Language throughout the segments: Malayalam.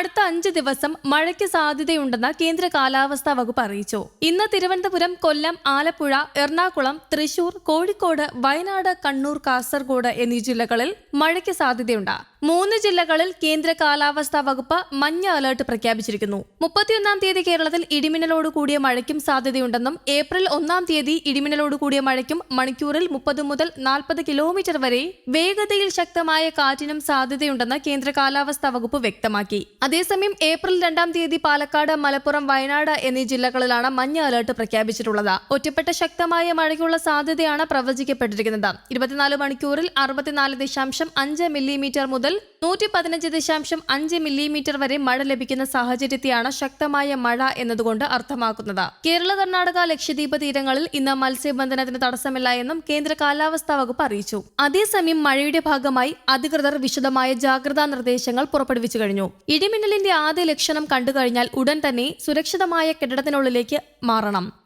അടുത്ത അഞ്ച് ദിവസം മഴയ്ക്ക് സാധ്യതയുണ്ടെന്ന് കേന്ദ്ര കാലാവസ്ഥാ വകുപ്പ് അറിയിച്ചു. ഇന്ന് തിരുവനന്തപുരം കൊല്ലം ആലപ്പുഴ എറണാകുളം തൃശൂർ കോഴിക്കോട് വയനാട് കണ്ണൂർ കാസർഗോഡ് എന്നീ ജില്ലകളിൽ മഴയ്ക്ക് സാധ്യതയുണ്ട്. മൂന്ന് ജില്ലകളിൽ കേന്ദ്ര കാലാവസ്ഥാ വകുപ്പ് മഞ്ഞ അലേർട്ട് പ്രഖ്യാപിച്ചിരിക്കുന്നു. മുപ്പത്തിയൊന്നാം തീയതി കേരളത്തിൽ ഇടിമിന്നലോട് കൂടിയ മഴയ്ക്കും സാധ്യതയുണ്ടെന്നും ഏപ്രിൽ ഒന്നാം തീയതി ഇടിമിന്നലോട് കൂടിയ മഴയ്ക്കും മണിക്കൂറിൽ മുപ്പത് മുതൽ നാൽപ്പത് കിലോമീറ്റർ വരെ വേഗതയിൽ ശക്തമായ കാറ്റിനും സാധ്യതയുണ്ടെന്ന് കേന്ദ്ര കാലാവസ്ഥാ വകുപ്പ് വ്യക്തമാക്കി. അതേസമയം ഏപ്രിൽ രണ്ടാം തീയതി പാലക്കാട് മലപ്പുറം വയനാട് എന്നീ ജില്ലകളിലാണ് മഞ്ഞ അലേർട്ട് പ്രഖ്യാപിച്ചിട്ടുള്ളത്. ഒറ്റപ്പെട്ട ശക്തമായ മഴയ്ക്കുള്ള സാധ്യതയാണ് പ്രവചിക്കപ്പെട്ടിരിക്കുന്നത്. ഇരുപത്തിനാല് മണിക്കൂറിൽ അറുപത്തിനാല് ദശാംശം അഞ്ച് മില്ലിമീറ്റർ മുതൽ നൂറ്റി പതിനഞ്ച് ദശാംശം അഞ്ച് മില്ലിമീറ്റർ വരെ മഴ ലഭിക്കുന്ന സാഹചര്യത്തെയാണ് ശക്തമായ മഴ എന്നതുകൊണ്ട് അർത്ഥമാക്കുന്നത്. കേരള കർണാടക ലക്ഷദ്വീപ് തീരങ്ങളിൽ ഇന്ന് മത്സ്യബന്ധനത്തിന് തടസ്സമില്ല എന്നും കേന്ദ്ര കാലാവസ്ഥാ വകുപ്പ് അറിയിച്ചു. അതേസമയം മഴയുടെ ഭാഗമായി അധികൃതർ വിശദമായ ജാഗ്രതാ നിർദ്ദേശങ്ങൾ പുറപ്പെടുവിച്ചു കഴിഞ്ഞു. ഇടിമിന്നലിന്റെ ആദ്യ ലക്ഷണം കണ്ടുകഴിഞ്ഞാൽ ഉടൻ തന്നെ സുരക്ഷിതമായ കെട്ടിടത്തിനുള്ളിലേക്ക് മാറണം.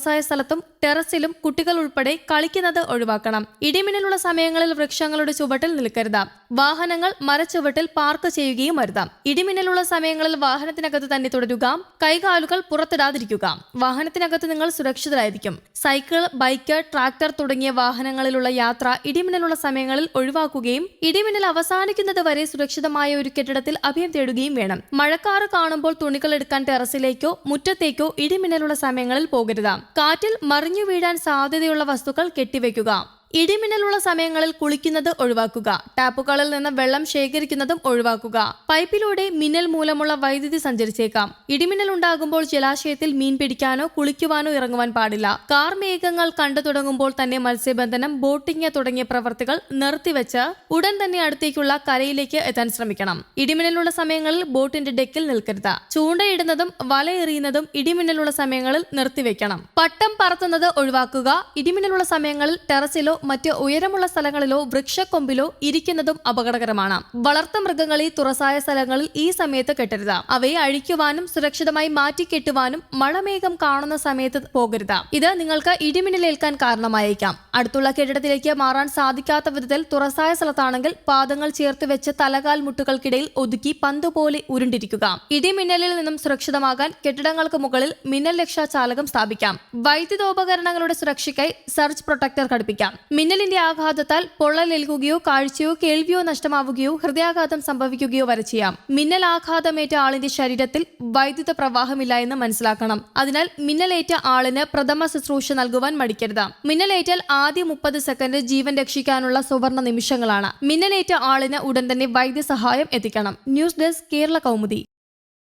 തുറസായ സ്ഥലത്തും ടെറസിലും കുട്ടികൾ ഉൾപ്പെടെ കളിക്കുന്നത് ഒഴിവാക്കണം. ഇടിമിന്നലുള്ള സമയങ്ങളിൽ വൃക്ഷങ്ങളുടെ ചുവട്ടിൽ നിൽക്കരുത്. വാഹനങ്ങൾ മരച്ചുവട്ടിൽ പാർക്ക് ചെയ്യുകയും വരുതാം ഇടിമിന്നലുള്ള സമയങ്ങളിൽ വാഹനത്തിനകത്ത് തന്നെ തുടരുക കൈകാലുകൾ പുറത്തിടാതിരിക്കുക. വാഹനത്തിനകത്ത് നിങ്ങൾ സുരക്ഷിതരായിരിക്കും. സൈക്കിൾ ബൈക്ക് ട്രാക്ടർ തുടങ്ങിയ വാഹനങ്ങളിലുള്ള യാത്ര ഇടിമിന്നലുള്ള സമയങ്ങളിൽ ഒഴിവാക്കുകയും ഇടിമിന്നൽ അവസാനിക്കുന്നത് വരെ സുരക്ഷിതമായ ഒരു കെട്ടിടത്തിൽ അഭയം തേടുകയും വേണം. മഴക്കാറ് കാണുമ്പോൾ തുണികൾ എടുക്കാൻ ടെറസിലേക്കോ മുറ്റത്തേക്കോ ഇടിമിന്നലുള്ള സമയങ്ങളിൽ പോകരുത്. കാറ്റിൽ മറിഞ്ഞു വീഴാൻ സാധ്യതയുള്ള വസ്തുക്കൾ കെട്ടിവെക്കുക ഇടിമിന്നലുള്ള സമയങ്ങളിൽ കുളിക്കുന്നത് ഒഴിവാക്കുക. ടാപ്പുകളിൽ നിന്ന് വെള്ളം ശേഖരിക്കുന്നതും ഒഴിവാക്കുക. പൈപ്പിലൂടെ മിന്നൽ മൂലമുള്ള വൈദ്യുതി സഞ്ചരിച്ചേക്കാം. ഇടിമിന്നൽ ഉണ്ടാകുമ്പോൾ ജലാശയത്തിൽ മീൻ പിടിക്കാനോ കുളിക്കുവാനോ ഇറങ്ങുവാൻ പാടില്ല. കാർ മേഘങ്ങൾ കണ്ടു തുടങ്ങുമ്പോൾ തന്നെ മത്സ്യബന്ധനം ബോട്ടിംഗ് തുടങ്ങിയ പ്രവർത്തികൾ നിർത്തിവെച്ച് ഉടൻ തന്നെ അടുത്തേക്കുള്ള കരയിലേക്ക് എത്താൻ ശ്രമിക്കണം. ഇടിമിന്നലുള്ള സമയങ്ങളിൽ ബോട്ടിന്റെ ഡെക്കിൽ നിൽക്കരുത്. ചൂണ്ടയിടുന്നതും വലയെറിയുന്നതും ഇടിമിന്നലുള്ള സമയങ്ങളിൽ നിർത്തിവെക്കണം. പട്ടം പറത്തുന്നത് ഒഴിവാക്കുക. ഇടിമിന്നലുള്ള സമയങ്ങളിൽ ടെറസിലോ മറ്റ് ഉയരമുള്ള സ്ഥലങ്ങളിലോ വൃക്ഷക്കൊമ്പിലോ ഇരിക്കുന്നതും അപകടകരമാണ്. വളർത്തു മൃഗങ്ങളെ തുറസായ സ്ഥലങ്ങളിൽ ഈ സമയത്ത് കെട്ടരുത്. അവയെ അഴിക്കുവാനും സുരക്ഷിതമായി മാറ്റിക്കെട്ടുവാനും മഴമേഘം കാണുന്ന സമയത്ത് പോകരുത്. ഇത് നിങ്ങൾക്ക് ഇടിമിന്നലേൽക്കാൻ കാരണമായേക്കാം. അടുത്തുള്ള കെട്ടിടത്തിലേക്ക് മാറാൻ സാധിക്കാത്ത വിധത്തിൽ തുറസായ സ്ഥലത്താണെങ്കിൽ പാദങ്ങൾ ചേർത്ത് വെച്ച് തലകാൽ മുട്ടുകൾക്കിടയിൽ ഒതുക്കി പന്തുപോലെ ഉരുണ്ടിരിക്കുക. ഇടിമിന്നലിൽ നിന്നും സുരക്ഷിതമാകാൻ കെട്ടിടങ്ങൾക്ക് മുകളിൽ മിന്നൽ രക്ഷാ ചാലകം സ്ഥാപിക്കാം. വൈദ്യുതോപകരണങ്ങളുടെ സുരക്ഷയ്ക്കായി സർച്ച് പ്രൊട്ടക്ടർ ഘടിപ്പിക്കാം. മിന്നലിന്റെ ആഘാതത്താൽ പൊള്ളലേൽക്കുകയോ കാഴ്ചയോ കേൾവിയോ നഷ്ടമാവുകയോ ഹൃദയാഘാതം സംഭവിക്കുകയോ വരെ ചെയ്യാം. മിന്നൽ ആഘാതമേറ്റ ആളിന്റെ ശരീരത്തിൽ വൈദ്യുത പ്രവാഹമില്ല എന്ന് മനസ്സിലാക്കണം. അതിനാൽ മിന്നലേറ്റ ആളിന് പ്രഥമ ശുശ്രൂഷ നൽകുവാൻ മടിക്കരുത്. മിന്നലേറ്റാൽ ആദ്യ മുപ്പത് സെക്കൻഡ് ജീവൻ രക്ഷിക്കാനുള്ള സുവർണ നിമിഷങ്ങളാണ്. മിന്നലേറ്റ ആളിന് ഉടൻ തന്നെ വൈദ്യസഹായം എത്തിക്കണം. News desk Kerala Kaumudi.